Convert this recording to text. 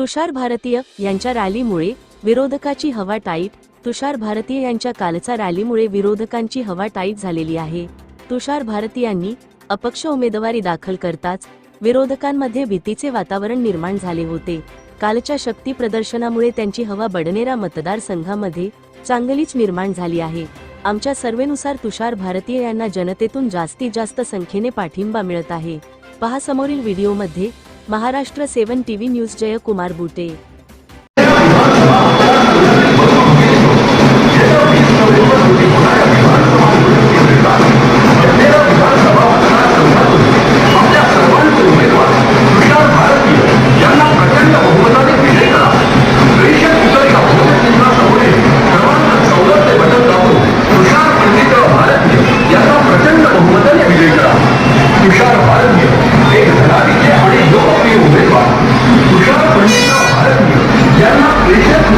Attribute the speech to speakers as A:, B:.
A: तुषार भारतीय यांच्या रॅलीमुळे विरोधकाची हवा टाईट तुषार भारतीय यांच्या कालचा रॅलीमुळे विरोधकांची हवा टाईट झालेली आहे. तुषार भारतीयांनी अपक्ष उमेदवारी दाखल करताच विरोधकांमध्ये भीतीचे वातावरण निर्माण झाले होते. कालच्या शक्ती प्रदर्शनामुळे त्यांची हवा बडनेरा मतदारसंघामध्ये चांगलीच निर्माण झाली आहे. आमच्या सर्वेनुसार तुषार भारतीय यांना जनतेतून जास्तीत जास्त संख्येने पाठिंबा मिळत आहे. पहा समोरील व्हिडिओमध्ये Maharashtra seven TV news Jay Kumar Bute. Tushar Panditrao Bharatiya यांना प्रेषक